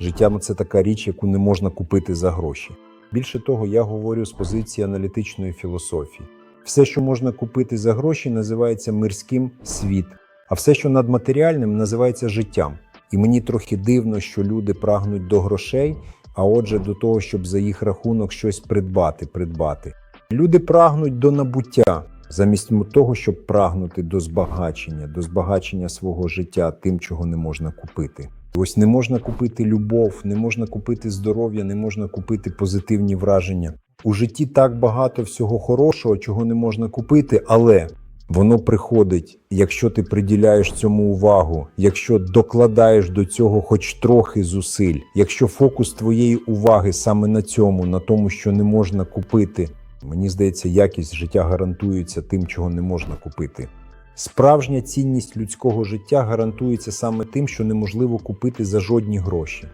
Життя це така річ, яку не можна купити за гроші. Більше того, я говорю з позиції аналітичної філософії. Все, що можна купити за гроші, називається мирським світ, а все, що надматеріальним, називається життям. І мені трохи дивно, що люди прагнуть до грошей, а отже, до того, щоб за їх рахунок щось придбати, придбати. Люди прагнуть до набуття, замість того, щоб прагнути до збагачення, до збагачення свого життя тим, чого не можна купити. Ось не можна купити любов, не можна купити здоров'я, не можна купити позитивні враження. У житті так багато всього хорошого, чого не можна купити, але воно приходить, якщо ти приділяєш цьому увагу, якщо докладаєш до цього хоч трохи зусиль, якщо фокус твоєї уваги саме на цьому, на тому, що не можна купити. Мені здається, якість життя гарантується тим, чого не можна купити. Справжня цінність людського життя гарантується саме тим, що неможливо купити за жодні гроші.